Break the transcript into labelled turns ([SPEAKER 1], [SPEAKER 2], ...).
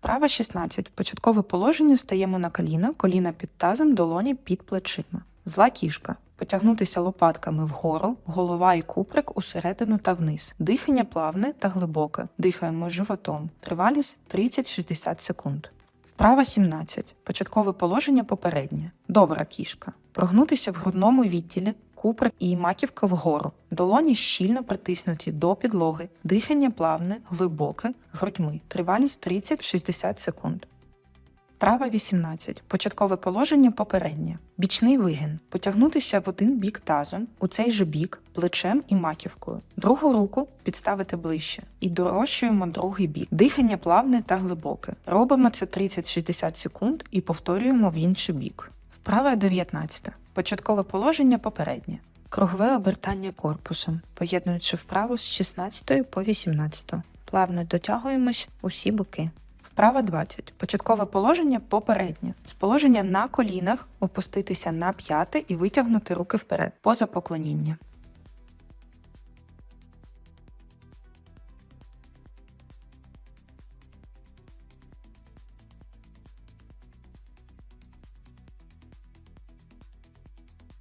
[SPEAKER 1] Вправа 16. Початкове положення стаємо на коліна, коліна під тазом, долоні під плечима. Зла кішка. Потягнутися лопатками вгору, голова і куприк усередину та вниз. Дихання плавне та глибоке. Дихаємо животом. Тривалість 30-60 секунд. Вправа 17. Початкове положення попереднє. Добра кішка. Прогнутися в грудному відділі, куприк і маківка вгору. Долоні щільно притиснуті до підлоги. Дихання плавне, глибоке, грудьми. Тривалість 30-60 секунд. Вправа 18. Початкове положення попереднє. Бічний вигин. Потягнутися в один бік тазом, у цей же бік, плечем і маківкою. Другу руку підставити ближче і дорощуємо другий бік. Дихання плавне та глибоке. Робимо це 30-60 секунд і повторюємо в інший бік. Вправа 19. Початкове положення попереднє. Кругове обертання корпусом, поєднуючи вправу з 16 по 18. Плавно дотягуємось усі боки. Вправа 20. Початкове положення попереднє. З положення на колінах опуститися на п'яте і витягнути руки вперед, поза поклоніння.